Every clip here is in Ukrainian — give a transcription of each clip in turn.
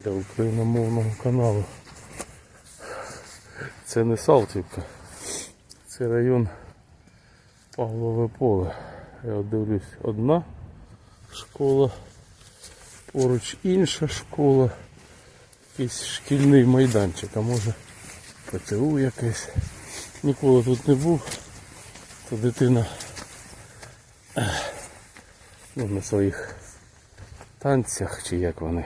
для україномовного каналу. Це не Салтівка, це район Павлове поле. Я от дивлюсь, одна школа, поруч інша школа, якийсь шкільний майданчик, а може ПТУ якесь. Ніколи тут не був, то дитина ну, на своїх танцях чи як вони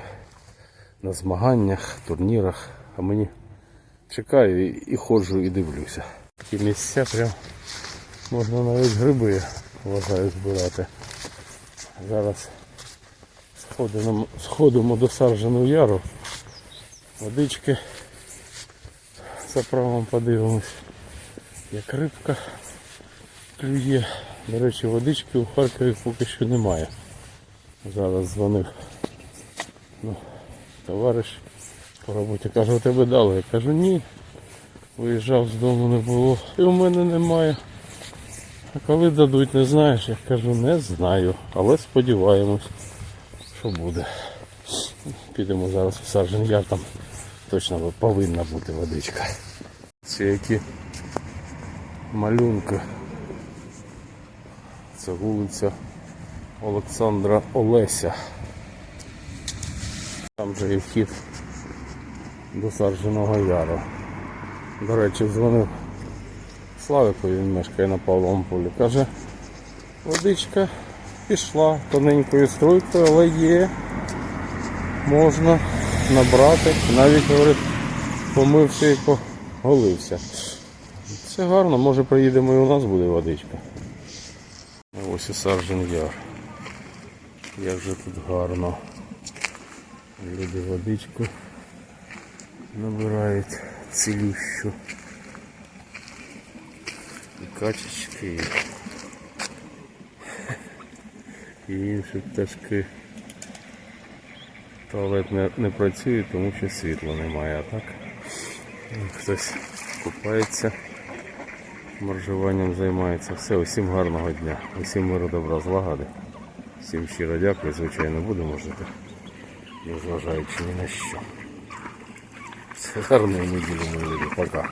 на змаганнях, турнірах, а мені чекаю і, ходжу і дивлюся. Такі місця прям можна навіть гриби, вважаю, збирати. Зараз сходимо, до Саржану Яру, водички заправом подивимось, як рибка клює. До речі, водички у Харкові поки що немає. Зараз дзвонив ну, товариш по роботі каже, тебе дали. Я кажу, ні. Виїжджав з дому не було. І у мене немає. А коли дадуть, не знаєш, я кажу, не знаю. Але сподіваємось, що буде. Підемо зараз в Саржен Яр, там точно повинна бути водичка. Це які малюнки. Це вулиця Олександра Олеся. Там же і вхід до Сарженого Яру. До речі, дзвонив Славику, він мешкає на Павловому полі. Каже, водичка пішла тоненькою струйкою, але є. Можна набрати. Навіть говорить, помився і поголився. Це гарно, може приїдемо і у нас буде водичка. Ось і Саржен Яр. Як же тут гарно. Люди водичку набирають цілющу. І качечки, і, інші пташки. Туалет не, не працює, тому що світла немає, а так хтось купається, моржуванням займається. Все, усім гарного дня, усім миру добра, злагоди. Всім щиро дякую, звичайно, будемо жити незважаючи ні на що. Гарної неділі, мої люди. Пока.